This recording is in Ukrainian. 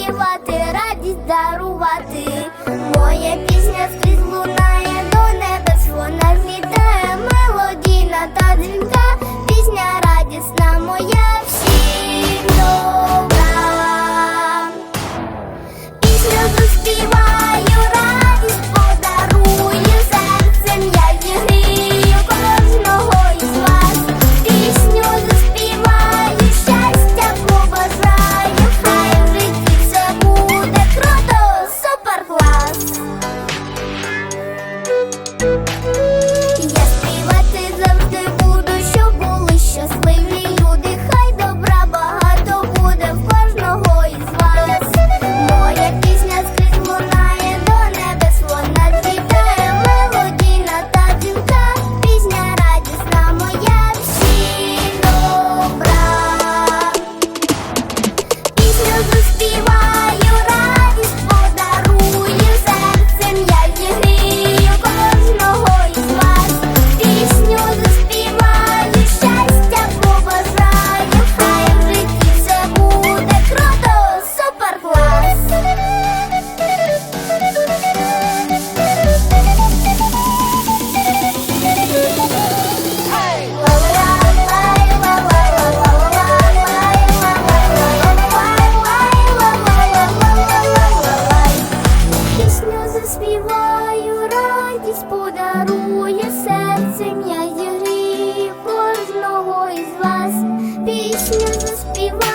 співати, радість дарувати, моя пісня скрізь луна. радість подарує серце, я і гріх кожного із вас, пісню заспіває.